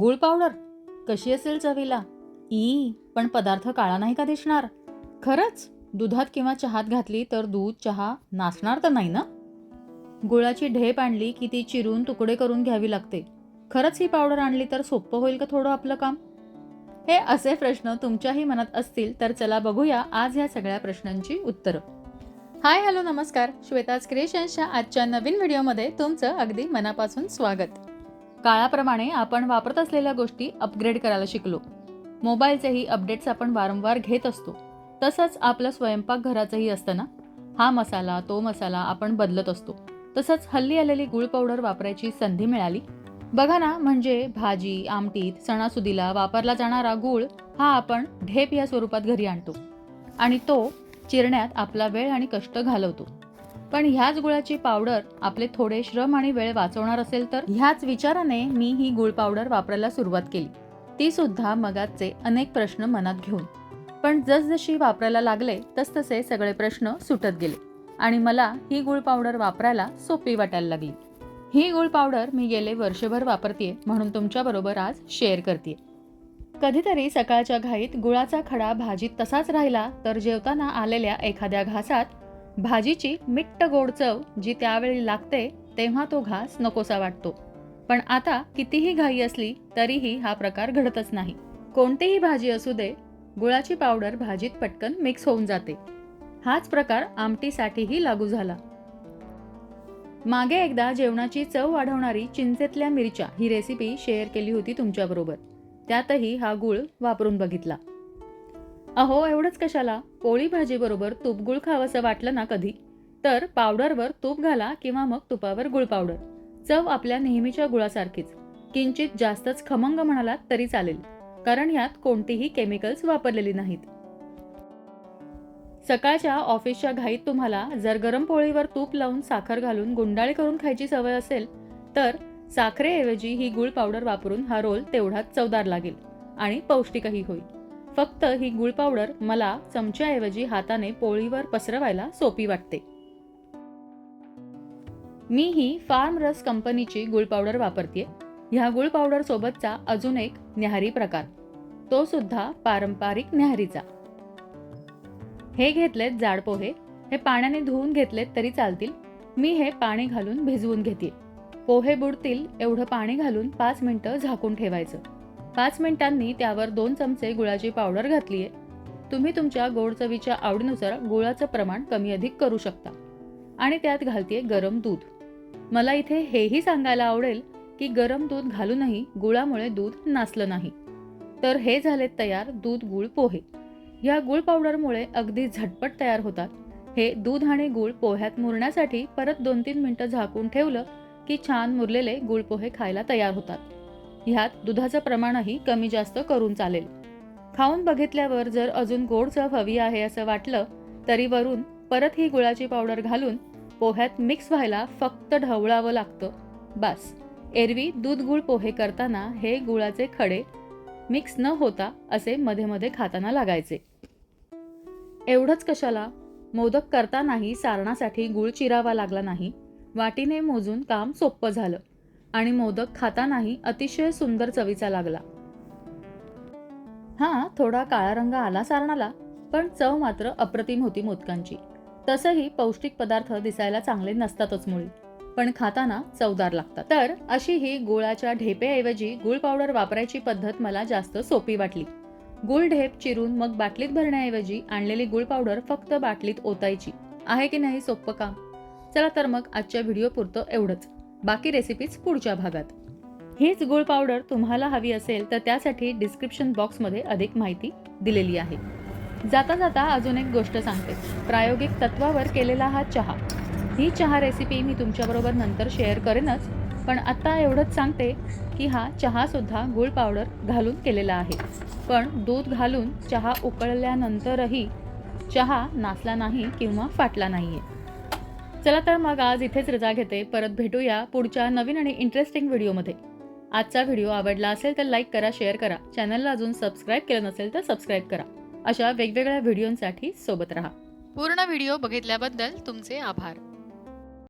गुळ पावडर? कशी असेल चवीला? ई पण पदार्थ काळा नाही का दिसणार? खरंच? दुधात किंवा चहात घातली तर दूध चहा नाचणार तर नाही ना? गुळाची ढेप आणली की ती चिरून तुकडे करून घ्यावी लागते. खरंच ही पावडर आणली तर सोपं होईल का थोडं आपलं काम? हे असे प्रश्न तुमच्याही मनात असतील तर चला बघूया आज ह्या सगळ्या प्रश्नांची उत्तरं. हाय हॅलो नमस्कार. श्वेताज क्रिएशन्सच्या आजच्या नवीन व्हिडिओमध्ये तुमचं अगदी मनापासून स्वागत. काळाप्रमाणे आपण वापरत असलेल्या गोष्टी अपग्रेड करायला शिकलो. मोबाईलचेही अपडेट्स आपण वारंवार घेत असतो. तसंच आपलं स्वयंपाकघराचंही असतं ना? हा मसाला तो मसाला आपण बदलत असतो. तसंच हल्ली आलेली गुळ पावडर वापरायची संधी मिळाली. बघा ना म्हणजे भाजी आमटीत सणासुदीला वापरला जाणारा गूळ हा आपण ढेप या स्वरूपात घरी आणतो. आणि तो चिरण्यात आपला वेळ आणि कष्ट घालवतो. पण ह्याच गुळाची पावडर आपले थोडे श्रम आणि वेळ वाचवणार असेल तर? ह्याच विचाराने मी ही गुळ पावडर वापरायला सुरुवात केली. ती सुद्धा मगाचे अनेक प्रश्न मनात घेऊन. पण जसजशी वापरायला लागले तसतसे सगळे प्रश्न सुटत गेले आणि मला ही गुळ पावडर वापरायला सोपी वाटायला लागली. ही गुळ पावडर मी गेले वर्षभर वापरते म्हणून तुमच्याबरोबर आज शेअर करते कधीतरी सकाळच्या घाईत गुळाचा खडा भाजीत तसाच राहिला तर जेवताना आलेल्या एखाद्या घासात भाजीची मिट्ट गोड चव जी त्यावेळी लागते तेव्हा तो घास नकोसा वाटतो. पण आता कितीही घाई असली तरीही हा प्रकार घडतच नाही. कोणतीही भाजी असू दे गुळाची पावडर भाजीत पटकन मिक्स होऊन जाते. हाच प्रकार आमटीसाठीही लागू झाला. मागे एकदा जेवणाची चव वाढवणारी चिंचेतल्या मिरच्या ही रेसिपी शेअर केली होती तुमच्याबरोबर. त्यातही हा गुळ वापरून बघितला. अहो एवढंच कशाला? पोळी भाजीबरोबर तूप गुळ खावंसं वाटलं ना कधी? तर पावडरवर तूप घाला किंवा मग तुपावर गुळ पावडर. चव आपल्या नेहमीच्या गुळासारखीच. किंचित जास्तच खमंग म्हणालात तरी चालेल. कारण यात कोणतीही केमिकल्स वापरलेली नाहीत. सकाळच्या ऑफिसच्या घाईत तुम्हाला जर गरम पोळीवर तूप लावून साखर घालून गुंडाळी करून खायची सवय असेल तर साखरेऐवजी ही गुळ पावडर वापरून हा रोल तेवढाच चवदार लागेल आणि पौष्टिकही होईल. फक्त ही गुळ पावडर मला चमच्याऐवजी हाताने पोळीवर पसरवायला सोपी वाटते. मी ही फार्म रस कंपनीची गुळ पावडर वापरते ह्या गुळ पावडर सोबतचा अजून एक न्याहारी प्रकार. तो सुद्धा पारंपरिक न्याहारीचा. हे घेतलेत जाड पोहे हे पाण्याने धुवून घेतलेत तरी चालतील. मी हे पाणी घालून भिजवून घेते पोहे बुडतील एवढं पाणी घालून पाच मिनिटं झाकून ठेवायचं. पाच मिनिटांनी त्यावर दोन चमचे गुळाची पावडर घातली आहे. तुम्ही तुमच्या गोड चवीच्या आवडीनुसार गुळाचं प्रमाण कमी अधिक करू शकता. आणि त्यात घालते गरम दूध. मला इथे हेही सांगायला आवडेल की गरम दूध घालूनही गुळामुळे दूध नासलं नाही. तर हे झाले तयार दूध गुळ पोहे. या गुळ पावडरमुळे अगदी झटपट तयार होतात. हे दूध आणि गुळ पोह्यात मुरण्यासाठी परत दोन तीन मिनटं झाकून ठेवलं की छान मुरलेले गुळ पोहे खायला तयार होतात. ह्यात दुधाचं प्रमाणही कमी जास्त करून चालेल. खाऊन बघितल्यावर जर अजून गोड चव हवी आहे असं वाटलं तरी वरून परत ही गुळाची पावडर घालून पोह्यात मिक्स व्हायला फक्त ढवळावं लागतं. बास. एरवी दूध गुळ पोहे करताना हे गुळाचे खडे मिक्स न होता असे मध्ये मध्ये खाताना लागायचे. एवढंच कशाला? मोदक करतानाही सारणासाठी गुळ चिरावा लागला नाही. वाटीने मोजून काम सोपं झालं. आणि मोदक खातानाही अतिशय सुंदर चवीचा लागला. हा थोडा काळा रंग आला सारणाला पण चव मात्र अप्रतिम होती मोदकांची. तसंही पौष्टिक पदार्थ दिसायला चांगले नसतातच मुळी. पण खाताना चवदार लागतात. तर अशी ही गुळाच्या ढेपेऐवजी गुळ पावडर वापरायची पद्धत मला जास्त सोपी वाटली. गुळ ढेप चिरून मग बाटलीत भरण्याऐवजी आणलेली गुळ पावडर फक्त बाटलीत ओतायची. आहे की नाही सोपं काम? चला तर मग आजच्या व्हिडिओ पुरतं एवढंच. बाकी रेसिपीज पुढच्या भागात. हीच गुळ पावडर तुम्हाला हवी असेल तर त्यासाठी डिस्क्रिप्शन बॉक्समध्ये अधिक माहिती दिलेली आहे. जाता जाता अजून एक गोष्ट सांगते. प्रायोगिक तत्वावर केलेला हा चहा. ही चहा रेसिपी मी तुमच्याबरोबर नंतर शेअर करेनच पण आत्ता एवढंच सांगते की हा चहासुद्धा गुळ पावडर घालून केलेला आहे. पण दूध घालून चहा उकळल्यानंतरही चहा नासला नाही किंवा फाटला नाही आहे चला तर मग आज इथेच रजा घेते. परत भेटूया पुढच्या नवीन आणि इंटरेस्टिंग व्हिडिओमध्ये आजचा व्हिडिओ आवडला असेल तर लाईक करा शेअर करा. चॅनलला अजून सबस्क्राईब केलं नसेल तर सबस्क्राईब करा. अशा वेगवेगळ्या व्हिडिओंसाठी सोबत राहा. पूर्ण व्हिडिओ बघितल्याबद्दल तुमचे आभार.